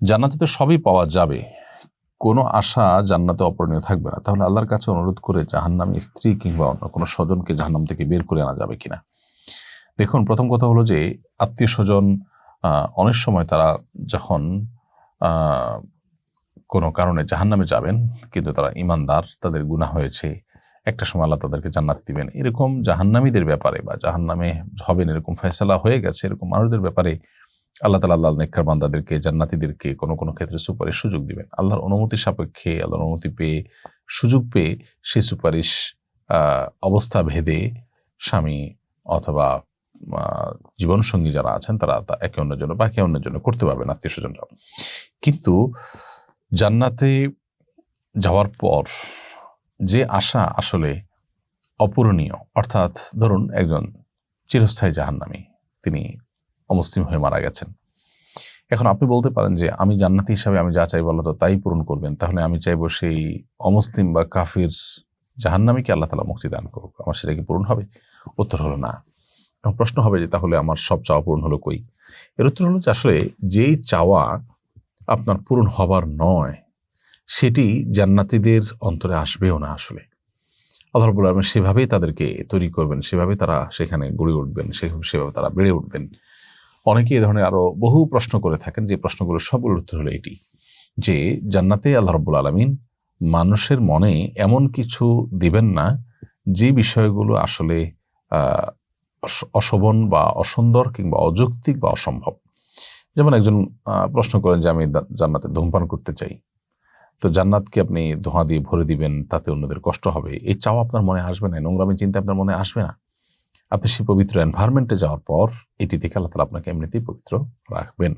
জান্নাতে তো সবই পাওয়া যাবে। কোনো আশা জান্নাতে অপরণীয় থাকবে না। তাহলে আল্লাহর কাছে অনুরোধ করে জাহান্নামী স্ত্রী কিংবা অন্য কোনো স্বজনকে জাহান্নাম থেকে বের করে আনা যাবে কিনা? দেখুন, প্রথম কথা হলো যে, আত্মীয় স্বজন অনেক সময় তারা যখন কোনো কারণে জাহান্নামে যাবেন, কিন্তু তারা ইমানদার, তাদের গুনাহ হয়েছে, একটা সময় আল্লাহ তাদেরকে জান্নাত দিবেন। এরকম জাহান্নামীদের ব্যাপারে বা জাহান্নামে হবেন এরকম ফয়সালা হয়ে গেছে, এরকম মানুষদের ব্যাপারে আল্লাহ তালা আল্লাহ নেকর বান্দাদেরকে, জান্নাতিদেরকে কোনো কোনো ক্ষেত্রে সুপারিশ সুযোগ দিবেন। আল্লাহর অনুমতি সাপেক্ষে, আল্লাহর অনুমতি পেয়ে, সুযোগ পেয়ে সেই সুপারিশ অবস্থা ভেদে স্বামী অথবা জীবনসঙ্গী যারা আছেন তারা তা একে অন্যের জন্য বা একে অন্যের জন্য করতে পারবেন আত্মীয় স্বজনরা কিন্তু জান্নাতে যাওয়ার পর যে আশা আসলে অপূরণীয়, অর্থাৎ ধরুন একজন চিরস্থায়ী জাহান্নামী, তিনি অমুসলিম হয়ে মারা গেছেন। এখন আপনি বলতে পারেন যে, আমি জান্নাতি হিসাবে আমি যা চাইব আল্লাহ তাই পূরণ করবেন। তাহলে আমি চাইব সেই অমুসলিম বা কাফির জাহান্নামীকে আল্লাহ তালা মুক্তি দান করুক। আমার সেটা কি পূরণ হবে? উত্তর হলো না। এখন প্রশ্ন হবে যে, তাহলে আমার সব চাওয়া পূরণ হলো কই? এর উত্তর হলো যে, আসলে যেই চাওয়া আপনার পূরণ হবার নয়, সেটি জান্নাতিদের অন্তরে আসবেও না আসলে। আল্লাহ রবুল আলম সেভাবেই তাদেরকে তৈরি করবেন সেভাবে তারা সেখানে গড়ে উঠবেন, সে- সেভাবে তারা বেড়ে উঠবেন। অনেকে এ ধরনের আরও বহু প্রশ্ন করে থাকেন, যে প্রশ্নগুলোর সবগুলোর উত্তর হলো এটি, যে জান্নাতে আল্লাহ রব্বুল আলমিন মানুষের মনে এমন কিছু দিবেন না যে বিষয়গুলো আসলে অশোভন বা অসুন্দর কিংবা অযৌক্তিক বা অসম্ভব। যেমন একজন প্রশ্ন করেন যে আমি জান্নাতে ধূমপান করতে চাই, তো জান্নাতকে আপনি ধোঁয়া দিয়ে ভরে দিবেন, তাতে অন্যদের কষ্ট হবে, এই চাও আপনার মনে আসবে না, এই নোংরামি চিন্তা আপনার মনে আসবে না। আপনি সেই পবিত্র এনভায়রনমেন্টে যাওয়ার পর এটি দেখে আল্লাহ তালা আপনাকে এমনিতেই পবিত্র রাখবেন।